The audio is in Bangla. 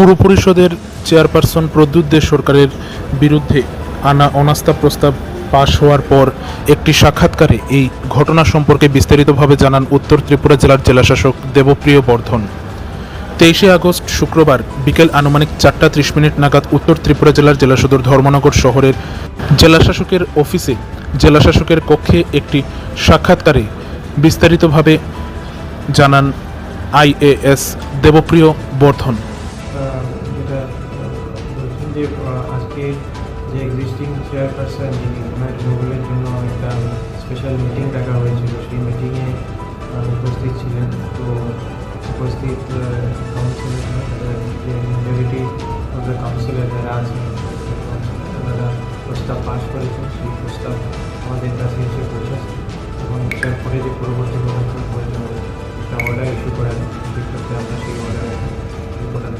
পুর পরিষদের চেয়ারপারসন প্রদ্যুৎ দে সরকারের বিরুদ্ধে আনা অনাস্থা প্রস্তাব পাশ হওয়ার পর একটি সাক্ষাৎকারে এই ঘটনা সম্পর্কে বিস্তারিতভাবে জানান উত্তর ত্রিপুরা জেলার জেলাশাসক দেবপ্রিয় বর্ধন। তেইশে আগস্ট শুক্রবার বিকেল আনুমানিক চারটা ত্রিশ মিনিট নাগাদ উত্তর ত্রিপুরা জেলার জেলা সদর ধর্মনগর শহরের জেলাশাসকের অফিসে জেলাশাসকের কক্ষে একটি সাক্ষাৎকারে বিস্তারিতভাবে জানান আইএএস দেবপ্রিয় বর্ধন। যেটা বলছেন যে আজকে যে এক্সিস্টিং চেয়ারপারসন যিনি ওনার রিমুভালের জন্য একটা স্পেশাল মিটিং ডাকা হয়েছিল, সেই মিটিংয়ে উপস্থিত ছিলেন। তো উপস্থিত কাউন্সিলর যে মেজরিটি কাউন্সিলর যারা আছেন ওনারা প্রস্তাব পাস করেছেন। সেই প্রস্তাব আমাদের কাছে এসে পৌঁছেছে এবং তারপরে যে পরবর্তী পদক্ষেপ হয়ে একটা অর্ডার ইস্যু করার সেক্ষেত্রে আমরা সেই অর্ডার ইস্যু করার